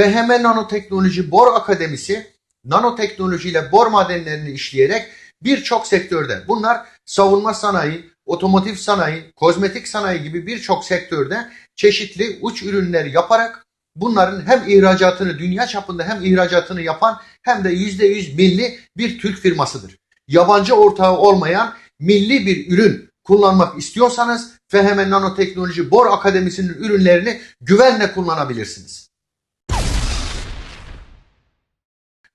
FHM Nanoteknoloji Bor Akademisi nanoteknolojiyle bor madenlerini işleyerek birçok sektörde bunlar savunma sanayi, otomotiv sanayi, kozmetik sanayi gibi birçok sektörde çeşitli uç ürünler yaparak bunların hem ihracatını dünya çapında hem ihracatını yapan hem de %100 milli bir Türk firmasıdır. Yabancı ortağı olmayan milli bir ürün kullanmak istiyorsanız FHM Nanoteknoloji Bor Akademisi'nin ürünlerini güvenle kullanabilirsiniz.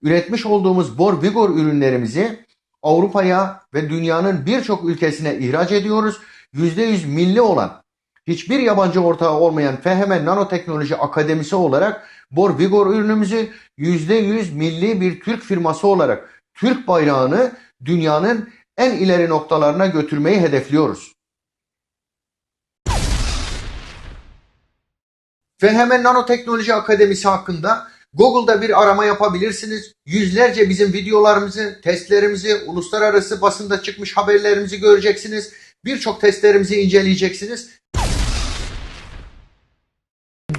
Üretmiş olduğumuz Bor Vigor ürünlerimizi Avrupa'ya ve dünyanın birçok ülkesine ihraç ediyoruz. %100 milli olan hiçbir yabancı ortağı olmayan FHM Nanoteknoloji Akademisi olarak Bor Vigor ürünümüzü %100 milli bir Türk firması olarak Türk bayrağını dünyanın en ileri noktalarına götürmeyi hedefliyoruz. FHM Nanoteknoloji Akademisi hakkında Google'da bir arama yapabilirsiniz. Yüzlerce bizim videolarımızı, testlerimizi, uluslararası basında çıkmış haberlerimizi göreceksiniz. Birçok testlerimizi inceleyeceksiniz.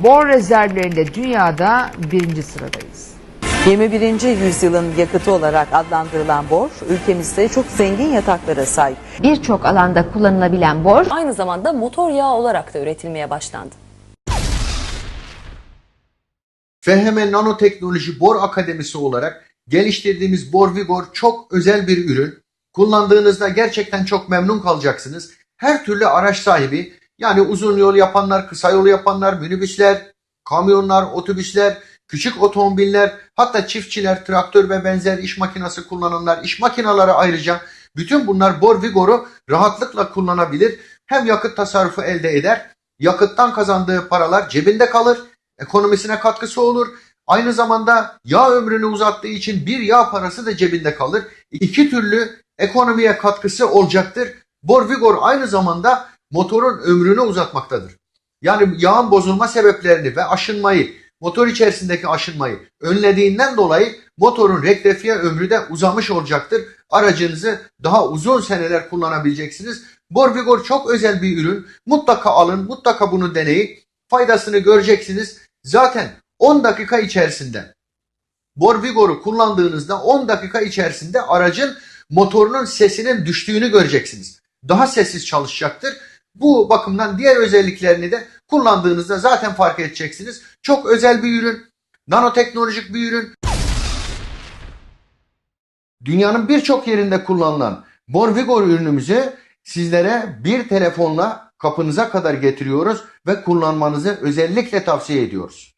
Bor rezervlerinde dünyada birinci sıradayız. 21. yüzyılın yakıtı olarak adlandırılan bor, ülkemizde çok zengin yataklara sahip. Birçok alanda kullanılabilen bor Aynı zamanda motor yağı olarak da üretilmeye başlandı. FHM Nanoteknoloji Bor Akademisi olarak geliştirdiğimiz Bor Vigor çok özel bir ürün. Kullandığınızda gerçekten çok memnun kalacaksınız. Her türlü araç sahibi yani uzun yol yapanlar, kısa yol yapanlar, minibüsler, kamyonlar, otobüsler, küçük otomobiller, hatta çiftçiler, traktör ve benzer iş makinesi kullananlar, iş makineleri ayrıca bütün bunlar Bor Vigor'u rahatlıkla kullanabilir. Hem yakıt tasarrufu elde eder, yakıttan kazandığı paralar cebinde kalır, ekonomisine katkısı olur. Aynı zamanda yağ ömrünü uzattığı için bir yağ parası da cebinde kalır. İki türlü ekonomiye katkısı olacaktır. Bor Vigor aynı zamanda motorun ömrünü uzatmaktadır. Yani yağın bozulma sebeplerini ve aşınmayı, motor içerisindeki aşınmayı önlediğinden dolayı motorun rektifiye ömrü de uzamış olacaktır. Aracınızı daha uzun seneler kullanabileceksiniz. Bor Vigor çok özel bir ürün. Mutlaka alın, mutlaka bunu deneyin. Faydasını göreceksiniz. Zaten 10 dakika içerisinde Bor Vigor'u kullandığınızda 10 dakika içerisinde aracın motorunun sesinin düştüğünü göreceksiniz. Daha sessiz çalışacaktır. Bu bakımdan diğer özelliklerini de kullandığınızda zaten fark edeceksiniz. Çok özel bir ürün, nanoteknolojik bir ürün. Dünyanın birçok yerinde kullanılan Bor Vigor ürünümüzü sizlere bir telefonla kapınıza kadar getiriyoruz ve kullanmanızı özellikle tavsiye ediyoruz.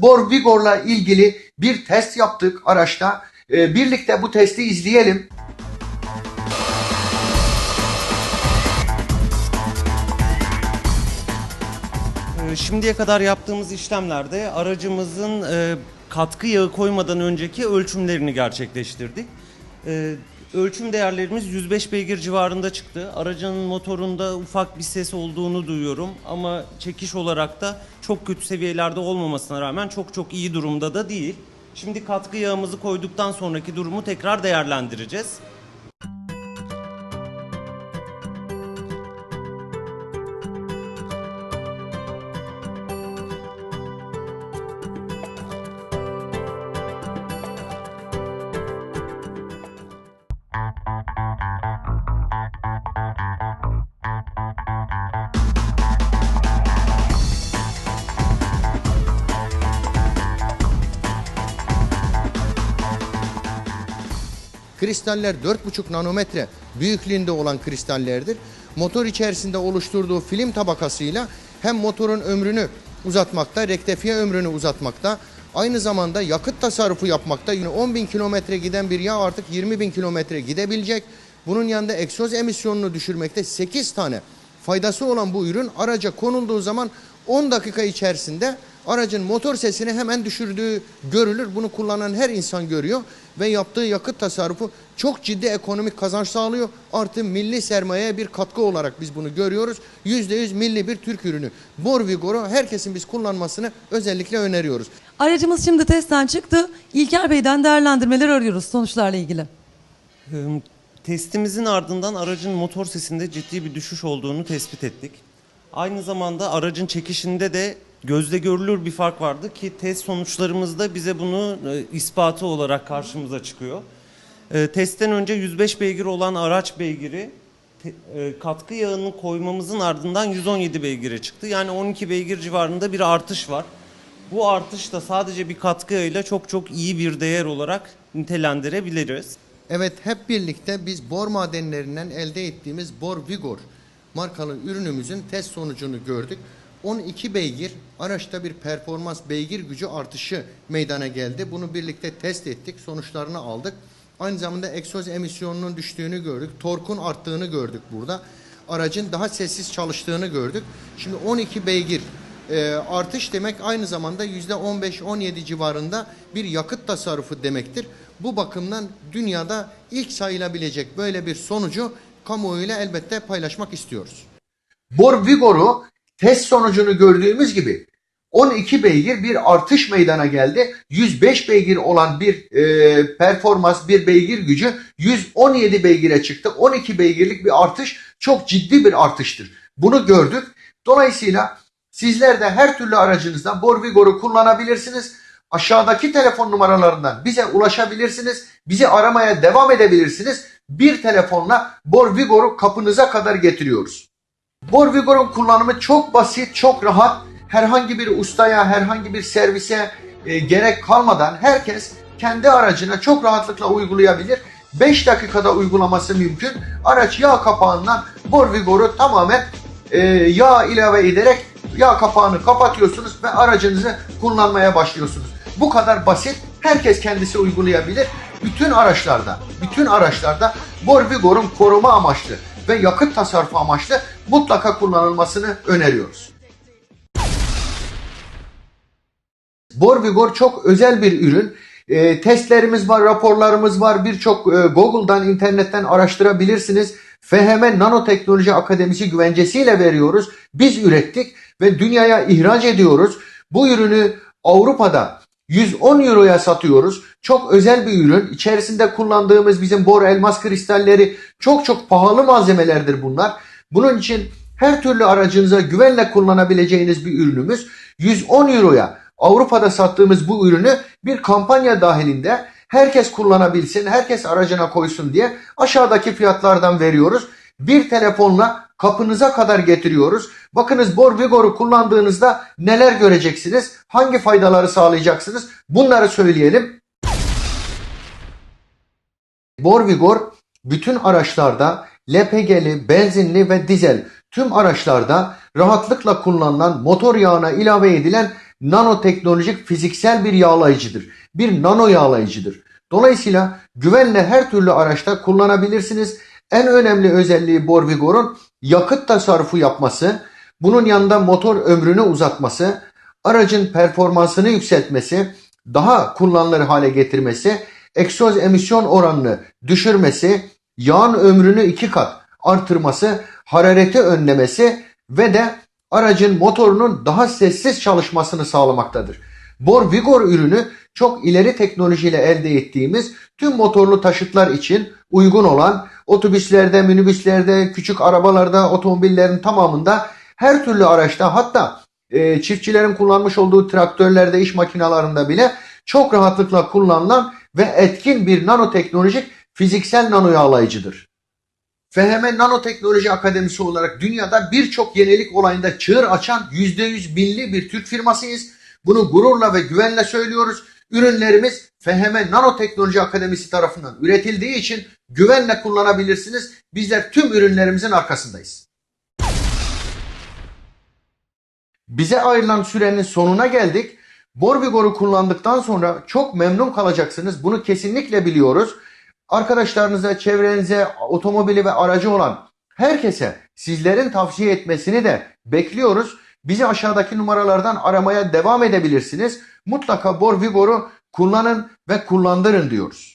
Bor Vigor'la ilgili bir test yaptık araçta. Ee, birlikte bu testi izleyelim. Ee, Şimdiye kadar yaptığımız işlemlerde aracımızın e, katkı yağı koymadan önceki ölçümlerini gerçekleştirdik. Ölçüm değerlerimiz 105 beygir civarında çıktı. Aracın motorunda ufak bir ses olduğunu duyuyorum ama çekiş olarak da çok kötü seviyelerde olmamasına rağmen çok çok iyi durumda da değil. Şimdi katkı yağımızı koyduktan sonraki durumu tekrar değerlendireceğiz. Kristaller 4,5 nanometre büyüklüğünde olan kristallerdir. Motor içerisinde oluşturduğu film tabakasıyla hem motorun ömrünü uzatmakta, rektifiye ömrünü uzatmakta, aynı zamanda yakıt tasarrufu yapmakta. Yine 10 bin kilometre giden bir yağ artık 20 bin kilometre gidebilecek. Bunun yanında egzoz emisyonunu düşürmekte 8 tane faydası olan bu ürün araca konulduğu zaman 10 dakika içerisinde aracın motor sesini hemen düşürdüğü görülür. Bunu kullanan her insan görüyor ve yaptığı yakıt tasarrufu çok ciddi ekonomik kazanç sağlıyor. Artı milli sermayeye bir katkı olarak biz bunu görüyoruz. %100 milli bir Türk ürünü. Bor Vigor'u herkesin biz kullanmasını özellikle öneriyoruz. Aracımız şimdi testten çıktı. İlker Bey'den değerlendirmeler arıyoruz sonuçlarla ilgili. Testimizin ardından aracın motor sesinde ciddi bir düşüş olduğunu tespit ettik. Aynı zamanda aracın çekişinde de gözle görülür bir fark vardı ki test sonuçlarımızda bize bunu e, ispatı olarak karşımıza çıkıyor. E, testten önce 105 beygir olan araç beygiri te- e, katkı yağının koymamızın ardından 117 beygire çıktı. Yani 12 beygir civarında bir artış var. Bu artış da sadece bir katkı yağıyla çok çok iyi bir değer olarak nitelendirebiliriz. Evet hep birlikte biz bor madenlerinden elde ettiğimiz Bor Vigor markalı ürünümüzün test sonucunu gördük. 12 beygir araçta bir performans beygir gücü artışı meydana geldi. Bunu birlikte test ettik, sonuçlarını aldık. Aynı zamanda egzoz emisyonunun düştüğünü gördük, torkun arttığını gördük burada. Aracın daha sessiz çalıştığını gördük. Şimdi 12 beygir e, artış demek aynı zamanda %15-17 civarında bir yakıt tasarrufu demektir. Bu bakımdan dünyada ilk sayılabilecek böyle bir sonucu kamuoyuyla elbette paylaşmak istiyoruz. Bor Vigor'u test sonucunu gördüğümüz gibi 12 beygir bir artış meydana geldi. 105 beygir olan bir e, performans, bir beygir gücü 117 beygire çıktı. 12 beygirlik bir artış çok ciddi bir artıştır. Bunu gördük. Dolayısıyla sizler de her türlü aracınızda Bor Vigor'u kullanabilirsiniz. Aşağıdaki telefon numaralarından bize ulaşabilirsiniz. Bizi aramaya devam edebilirsiniz. Bir telefonla Bor Vigor'u kapınıza kadar getiriyoruz. Bor Vigor'un kullanımı çok basit, çok rahat. Herhangi bir ustaya, herhangi bir servise e, gerek kalmadan herkes kendi aracına çok rahatlıkla uygulayabilir. 5 dakikada uygulaması mümkün. Araç yağ kapağından Bor Vigor'u tamamen e, yağ ilave ederek yağ kapağını kapatıyorsunuz ve aracınızı kullanmaya başlıyorsunuz. Bu kadar basit. Herkes kendisi uygulayabilir. Bütün araçlarda, bütün araçlarda Bor Vigor'un koruma amaçlı ve yakıt tasarrufu amaçlı mutlaka kullanılmasını öneriyoruz. Bor Vigor çok özel bir ürün. E, testlerimiz var, raporlarımız var. Birçok e, Google'dan, internetten araştırabilirsiniz. FHM Nanoteknoloji Akademisi güvencesiyle veriyoruz. Biz ürettik ve dünyaya ihraç ediyoruz. Bu ürünü Avrupa'da 110 euroya satıyoruz. Çok özel bir ürün. İçerisinde kullandığımız bizim bor elmas kristalleri çok çok pahalı malzemelerdir bunlar. Bunun için her türlü aracınıza güvenle kullanabileceğiniz bir ürünümüz. 110 euroya Avrupa'da sattığımız bu ürünü bir kampanya dahilinde herkes kullanabilsin, herkes aracına koysun diye aşağıdaki fiyatlardan veriyoruz. Bir telefonla kapınıza kadar getiriyoruz. Bakınız Bor Vigor'u kullandığınızda neler göreceksiniz? Hangi faydaları sağlayacaksınız? Bunları söyleyelim. Bor Vigor bütün araçlarda LPG'li, benzinli ve dizel tüm araçlarda rahatlıkla kullanılan motor yağına ilave edilen nanoteknolojik fiziksel bir yağlayıcıdır. Bir nano yağlayıcıdır. Dolayısıyla güvenle her türlü araçta kullanabilirsiniz. En önemli özelliği Bor Vigor'un yakıt tasarrufu yapması, bunun yanında motor ömrünü uzatması, aracın performansını yükseltmesi, daha kullanılır hale getirmesi, egzoz emisyon oranını düşürmesi, yağın ömrünü iki kat artırması, harareti önlemesi ve de aracın motorunun daha sessiz çalışmasını sağlamaktadır. Bor Vigor ürünü çok ileri teknolojiyle elde ettiğimiz tüm motorlu taşıtlar için uygun olan otobüslerde, minibüslerde, küçük arabalarda, otomobillerin tamamında her türlü araçta hatta e, çiftçilerin kullanmış olduğu traktörlerde, iş makinalarında bile çok rahatlıkla kullanılan ve etkin bir nanoteknolojik fiziksel nano yağlayıcıdır. FHM Nanoteknoloji Akademisi olarak dünyada birçok yenilik olayında çığır açan %100 milli bir Türk firmasıyız. Bunu gururla ve güvenle söylüyoruz. Ürünlerimiz FHM Nanoteknoloji Akademisi tarafından üretildiği için güvenle kullanabilirsiniz. Bizler tüm ürünlerimizin arkasındayız. Bize ayrılan sürenin sonuna geldik. Borbigor'u kullandıktan sonra çok memnun kalacaksınız. Bunu kesinlikle biliyoruz. Arkadaşlarınıza, çevrenize, otomobili ve aracı olan herkese sizlerin tavsiye etmesini de bekliyoruz. Bizi aşağıdaki numaralardan aramaya devam edebilirsiniz. Mutlaka Bor Vigor'u kullanın ve kullandırın diyoruz.